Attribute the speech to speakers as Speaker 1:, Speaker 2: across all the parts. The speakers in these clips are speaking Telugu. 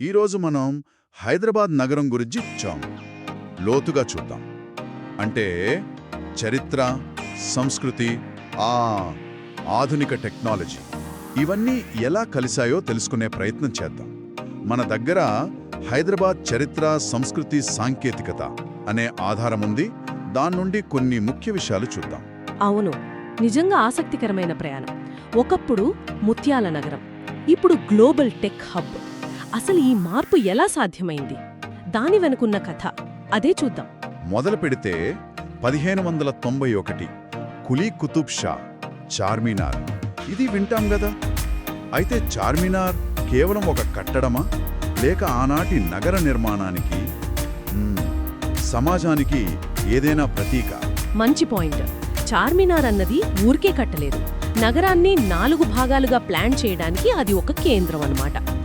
Speaker 1: ఈరోజు మనం హైదరాబాద్ నగరం గురించి చాం లోతుగా చూద్దాం. అంటే చరిత్ర సంస్కృతి ఆ ఆధునిక టెక్నాలజీ ఇవన్నీ ఎలా కలిశాయో తెలుసుకునే ప్రయత్నం చేద్దాం. మన దగ్గర హైదరాబాద్ చరిత్ర సంస్కృతి సాంకేతికత అనే ఆధారం ఉంది. దాని నుండి కొన్ని ముఖ్య విషయాలు చూద్దాం.
Speaker 2: అవును నిజంగా ఆసక్తికరమైన ప్రయాణం. ఒకప్పుడు ముత్యాల నగరం ఇప్పుడు గ్లోబల్ టెక్ హబ్. అసలు ఈ మార్పు ఎలా సాధ్యమైంది? దాని వెనుకున్న కథ. అదే చూద్దాం.
Speaker 1: మొదలు పెడితే పదిహేను వందల తొంభై ఒకటి. కులీ కుతుబ్ షా చార్మినార్. ఇది వింటాం గదా? అయితే చార్మినార్ కేవలం ఒక కట్టడమా? లేక ఆనాటి నగర నిర్మాణానికి సమాజానికి ఏదైనా ప్రతీక?
Speaker 2: మంచి పాయింట్. చార్మినార్ అన్నది ఊరికే కట్టలేదు. నగరాన్ని నాలుగు భాగాలుగా ప్లాన్ చేయడానికి అది ఒక కేంద్రం అన్నమాట.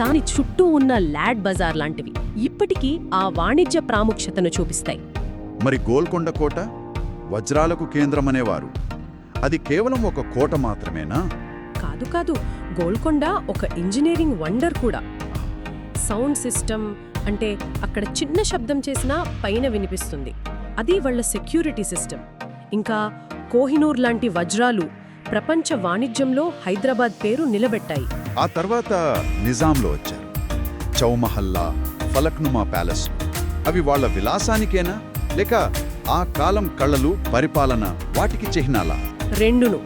Speaker 2: దాని చుట్టూ ఉన్న లాడ్ బజార్ లాంటివి ఇప్పటికీ ఆ వాణిజ్య ప్రాముఖ్యతను చూపిస్తాయి.
Speaker 1: మరి గోల్కొండ కోట వజ్రాలకు కేంద్రమనేవారు. అది కేవలం ఒక కోట మాత్రమేనా?
Speaker 2: కాదు కాదు గోల్కొండ ఒక ఇంజనీరింగ్ వండర్ కూడా. సౌండ్ సిస్టమ్ అంటే అక్కడ చిన్న శబ్దం చేసినా పైన వినిపిస్తుంది. అది వాళ్ళ సెక్యూరిటీ సిస్టమ్. ఇంకా కోహినూర్ లాంటి వజ్రాలు ప్రపంచ వాణిజ్యంలో హైదరాబాద్ పేరు నిలబెట్టాయి.
Speaker 1: ఆ తర్వాత నిజాంలో వచ్చారు. చౌమహల్లా ఫలక్నుమా ప్యాలెస్. అవి వాళ్ళ విలాసానికేనా? లేక ఆ కాలం కళ్ళలు పరిపాలన వాటికి చిహ్నాలా?
Speaker 2: రెండును.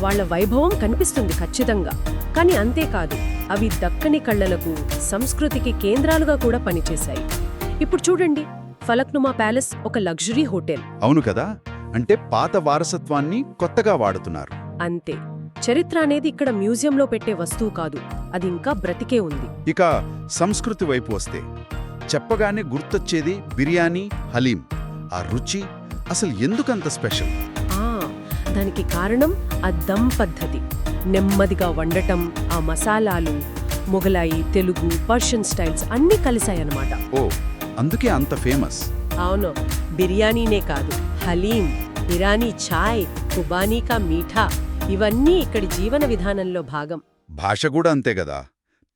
Speaker 2: వాళ్ళ వైభవం కనిపిస్తుంది ఖచ్చితంగా. కానీ అంతేకాదు అవి దక్కని కళ్ళలకు సంస్కృతికి కేంద్రాలుగా కూడా పనిచేశాయి. ఇప్పుడు చూడండి ఫలక్నుమా ప్యాలెస్ ఒక లగ్జరీ హోటల్.
Speaker 1: అవును కదా? అంటే పాత వారసత్వాన్ని కొత్తగా వాడుతున్నారు.
Speaker 2: అంతే. చరిత్ర అనేది ఇక్కడ మ్యూజియంలో పెట్టే వస్తువు కాదు. అది ఇంకా బ్రతికే ఉంది.
Speaker 1: ఇక సంస్కృతి వైపు వస్తే చెప్పగానే గుర్తొచ్చేది బిర్యానీ హలీం. ఆ రుచి అసలు ఎందుకంత స్పెషల్?
Speaker 2: ఆ దానికి కారణం ఆ దమ్ పద్ధతి. నెమ్మదిగా వండటం ఆ మసాలాలు మొగలాయి తెలుగు పర్షియన్ స్టైల్స్ అన్నీ కలిశాయన్నమాట.
Speaker 1: ఓ అందుకే అంత ఫేమస్.
Speaker 2: అవును బిర్యానీనే కాదు హలీం ఇరానీ ఛాయ్ కుబానీ కా మీఠా ఇవన్నీ ఇక్కడి జీవన విధానంలో భాగం.
Speaker 1: భాష కూడా అంతే గదా?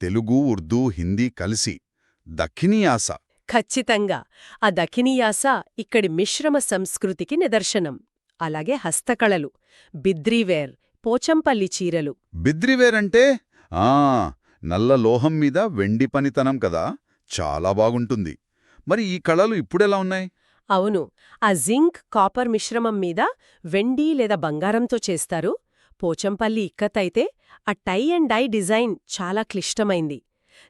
Speaker 1: తెలుగు ఉర్దూ హిందీ కలిసి దక్షిణీ యాస.
Speaker 2: ఖచ్చితంగా. ఆ దఖినీ యాస ఇక్కడి మిశ్రమ సంస్కృతికి నిదర్శనం. అలాగే హస్తకళలు బిద్రీవేర్ పోచంపల్లి చీరలు.
Speaker 1: బిద్రివేరంటే ఆ నల్ల లోహం మీద వెండి పనితనం కదా? చాలా బాగుంటుంది. మరి ఈ కళలు ఇప్పుడెలా ఉన్నాయి?
Speaker 2: అవును. ఆ జింక్ కాపర్ మిశ్రమం మీద వెండి లేదా బంగారంతో చేస్తారు. పోచంపల్లి ఇక్కతైతే ఆ టై అండ్ డై డిజైన్ చాలా క్లిష్టమైంది.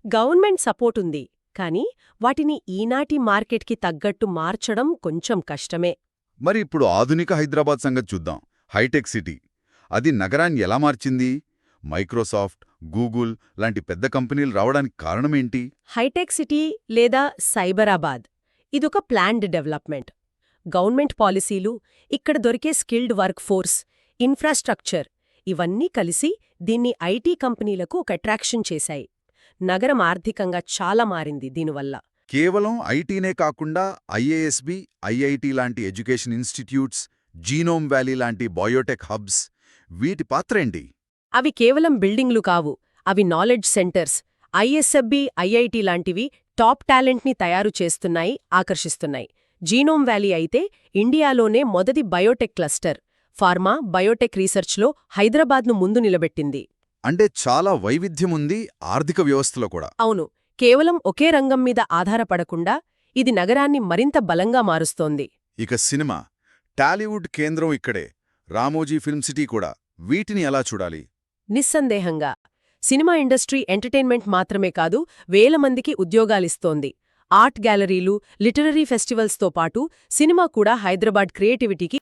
Speaker 2: గవర్నమెంట్ సపోర్ట్ ఉంది కానీ వాటిని ఈనాటి మార్కెట్కి తగ్గట్టు మార్చడం కొంచెం కష్టమే.
Speaker 1: మరి ఇప్పుడు ఆధునిక హైదరాబాద్ సంగతి చూద్దాం. హైటెక్ సిటీ. అది నగరాన్ని ఎలా మార్చింది? మైక్రోసాఫ్ట్ గూగుల్ లాంటి పెద్ద కంపెనీలు రావడానికి కారణమేంటి
Speaker 2: హైటెక్ సిటీ లేదా సైబరాబాద్? ఇదొక ప్లాన్డ్ డెవలప్మెంట్. గవర్నమెంట్ పాలసీలు ఇక్కడ దొరికే స్కిల్డ్ వర్క్ ఫోర్స్ ఇన్ఫ్రాస్ట్రక్చర్ ఇవన్నీ కలిసి దీన్ని ఐటీ కంపెనీలకు ఒక అట్రాక్షన్ చేశాయి. నగరం ఆర్థికంగా చాలా మారింది దీనివల్ల.
Speaker 1: కేవలం ఐటీనే కాకుండా ఐఏఎస్బి ఐఐటి లాంటి ఎడ్యుకేషన్ ఇన్స్టిట్యూట్స్ జీనోమ్ వ్యాలీ లాంటి బయోటెక్ హబ్స్ వీటి పాత్రేంటి?
Speaker 2: అవి కేవలం బిల్డింగ్లు కావు అవి నాలెడ్జ్ సెంటర్స్. ఐఎస్ఎఫ్బి ఐఐటి లాంటివి టాప్ టాలెంట్ని తయారు చేస్తున్నాయి ఆకర్షిస్తున్నాయి. జీనోమ్ వ్యాలీ అయితే ఇండియాలోనే మొదటి బయోటెక్ క్లస్టర్. ఫార్మా బయోటెక్ రీసెర్చ్లో హైదరాబాద్ను ముందు నిలబెట్టింది.
Speaker 1: అంటే చాలా వైవిధ్యం ఉంది ఆర్థిక వ్యవస్థలో కూడా.
Speaker 2: అవును కేవలం ఒకే రంగం మీద ఆధారపడకుండా ఇది నగరాన్ని మరింత బలంగా మారుస్తోంది.
Speaker 1: ఇక సినిమా టాలీవుడ్ కేంద్రం ఇక్కడే రామోజీ ఫిల్మ్ సిటీ కూడా వీటిని ఎలా చూడాలి?
Speaker 2: నిస్సందేహంగా సినిమా ఇండస్ట్రీ ఎంటర్టైన్మెంట్ మాత్రమే కాదు వేల మందికి ఉద్యోగాలిస్తోంది. ఆర్ట్ గ్యాలరీలు లిటరరీ ఫెస్టివల్స్తో పాటు సినిమా కూడా హైదరాబాద్ క్రియేటివిటీకి